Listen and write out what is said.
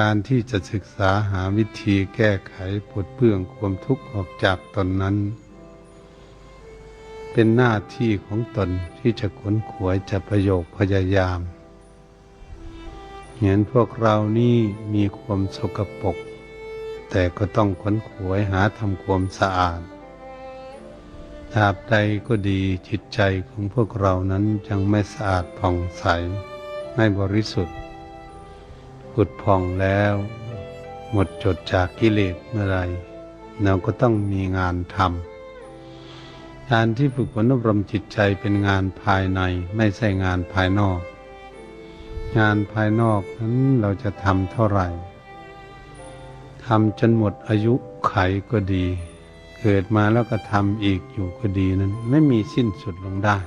การที่จะศึกษาหาวิธีแก้ไขปลดเปลื้องความทุกข์ออกจากตนนั้น เป็นหน้าที่ของตนที่จะขนขวยจะประโยคพยายาม เห็นพวกเรานี่มีความสกปรกแต่ก็ต้องขนขวยหาทำความสะอาดตราบใดก็ดีจิตใจของพวกเรานั้นยังไม่สะอาดผ่องใสไม่บริสุทธิ์ ผุดผ่องแล้ว หมดจดจากกิเลสเมื่อไรเราก็ต้องมีงานทำการที่ฝึกฝนอบรมจิตใจเป็นงานภายในไม่ใช่งานภายนอก งานภายนอกนั้นเราจะทำเท่าไหร่ทำจนหมดอายุไขก็ดี เกิดมาแล้วก็ทำอีกอยู่ก็ดีนั้น ไม่มีสิ้นสุดลงได้